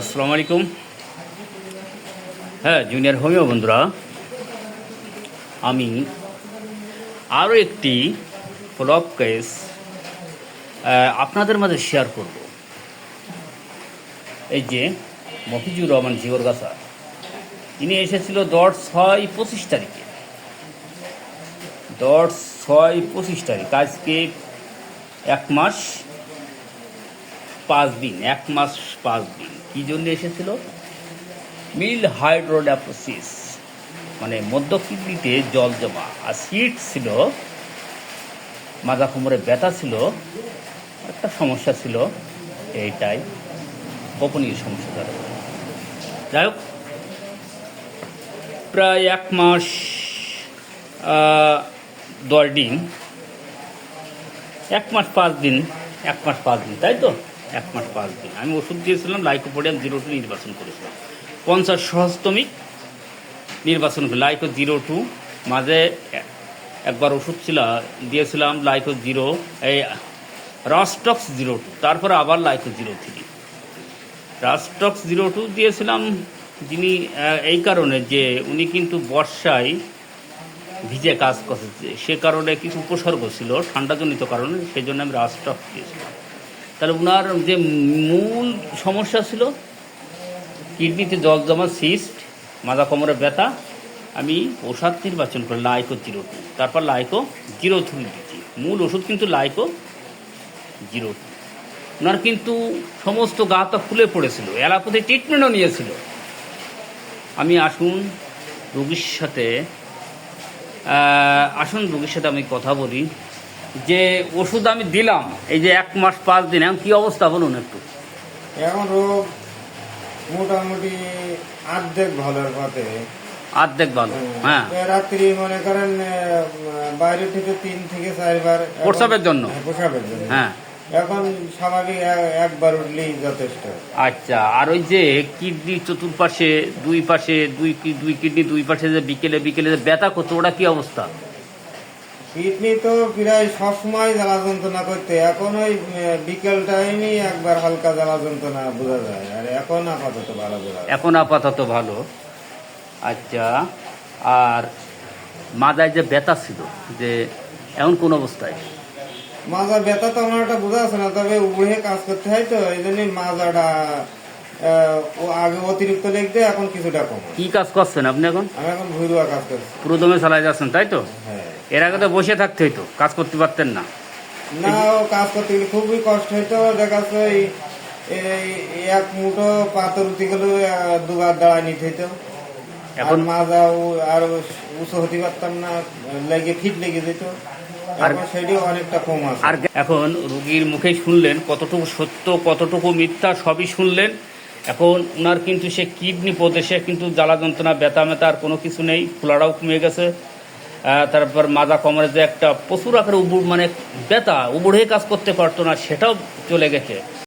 আসসালামু আলাইকুম। হ্যাঁ জুনিয়র হোমিও বন্ধুরা, আমি আরও একটি ফলোআপ কেস আপনাদের মাঝে শেয়ার করব। এই যে মফিজুর রহমান জিওরগাছা ইনি এসেছিল দশ ছয় পঁচিশ তারিখে। দশ ছয় পঁচিশ তারিখ, আজকে এক মাস পাঁচ দিন, এক মাস পাঁচ দিন। কী জন্য এসেছিল? মিল হাইড্রোডাপোসিস মানে মধ্য কিডনিতে জল জমা। আর সিট ছিল মাজা কোমরে ব্যথা ছিল, একটা সমস্যা ছিল এইটাই। গোপনীয় সমস্যা যাই হোক, প্রায় এক মাস দশ দিন, এক মাস পাঁচ দিন, এক মাস পাঁচ দিন, তাই তো? এক মাস পাঁচ দিন। আমি ওষুধ দিয়েছিলাম, লাইকোপোডিয়াম জিরো টু নির্বাচন করেছিলাম। পঞ্চাশ সহস্তমিক নির্বাচন লাইকো জিরো টু। মাঝে একবার ওষুধ ছিল, দিয়েছিলাম লাইকো জিরো, এই রাস্টক্স জিরো টু। তারপরে আবার লাইকো জিরো থ্রি। রাস্টক্স জিরো টু দিয়েছিলাম যিনি এই কারণে যে উনি কিন্তু বর্ষায় ভিজে কাজ করছে। সে কারণে কিছু উপসর্গ ছিল, ঠান্ডাজনিত কারণে সেই জন্য আমি রাস্টক দিয়েছিলাম। তাহলে ওনার যে মূল সমস্যা ছিল, কিডনিতে জল জমা সিস্ট মাজা কোমরে ব্যথা, আমি ওষুধ নির্বাচন করি লাইকো জিরো টু তারপর লাইকো জিরো থ্রি দিচ্ছি মূল ওষুধ কিন্তু লাইকো জিরো টু ওনার কিন্তু সমস্ত গা পা ফুলে পড়েছিল, অ্যালোপ্যাথি ট্রিটমেন্টও নিয়েছিল। আমি আসুন রোগীর সাথে আসুন রোগীর সাথে আমি কথা বলি। যে ওষুধ আমি দিলাম এই যে এক মাস পাঁচ দিন এখন কী অবস্থা বলুন একটু? এখন রোগ মোটামুটি অর্ধেক ভালোর পথে। অর্ধেক ভালো হ্যাঁ। রাত্রি মনে করেন বাইরে থেকে তিন থেকে চারবার এখন- প্রস্রাবের জন্য? হ্যাঁ, প্রস্রাবের জন্য। হ্যাঁ। এখন স্বাভাবিক একবার উঠলেই যথেষ্ট। আচ্ছা আর ওই যে কিডনি চতুর্পাশে দুই পাশে দুই দুই কিডনি দুই পাশে যে বিকেলে বিকেলে যে ব্যথা করতো ওটা কি অবস্থা? কিডনি তো প্রায় সবসময় জ্বালা যন্ত্রণা করতে এখন ওই বিকেল টাইমই একবার হালকা জ্বালা যন্ত্রণা বোঝা যায় আর এখন আপাতত ভালো বোঝা এখন আপাতত ভালো। আচ্ছা আর মাজায় যে ব্যথা ছিল যে এমন কোন অবস্থায়? মাজার ব্যথা তো আমার একটা বোঝা আছে না তবে উভয়ে কাজ করতে হয় তো এই জন্য মাজাটা ও আগে অতিরিক্ত লিখতে এখন কিছুটা কম কি কাজ করছেন আপনি এখন? আমি এখন ভুইরুয়া কাজ করছি। পুরো দমে চালাই যাচ্ছেন তাই তো? হ্যাঁ। এর আগে তো বসে থাকতে হইতো কাজ করতে পারতেন না। না ও কাজ করতে গেলে খুবই কষ্ট হইতো দেখা যাচ্ছে এই এই এক মুঠো পাথর উঠে গেলে দুবার দাঁড়ায় নিতে হইতো। এখন? মাজা ও- আর উঁচু হতে পারতাম না লেগে ফিট লেগে যেত। আর- অনেকটা কম আছে। আর এখন রুগীর মুখে শুনলেন কতটুকু সত্য কতটুকু মিথ্যা সবই শুনলেন। এখন ওনার কিন্তু সে কিডনি প্রদেশে কিন্তু জ্বালা যন্ত্রণা, ব্যথা মেথা আর কোনো কিছু নেই ফুলাটাও কমে গেছে। তারপর মাজা কমরে যে একটা প্রচুর আকারে উবুর মানে ব্যথা, উবুড়ে কাজ করতে পারতো না, সেটাও চলে গেছে।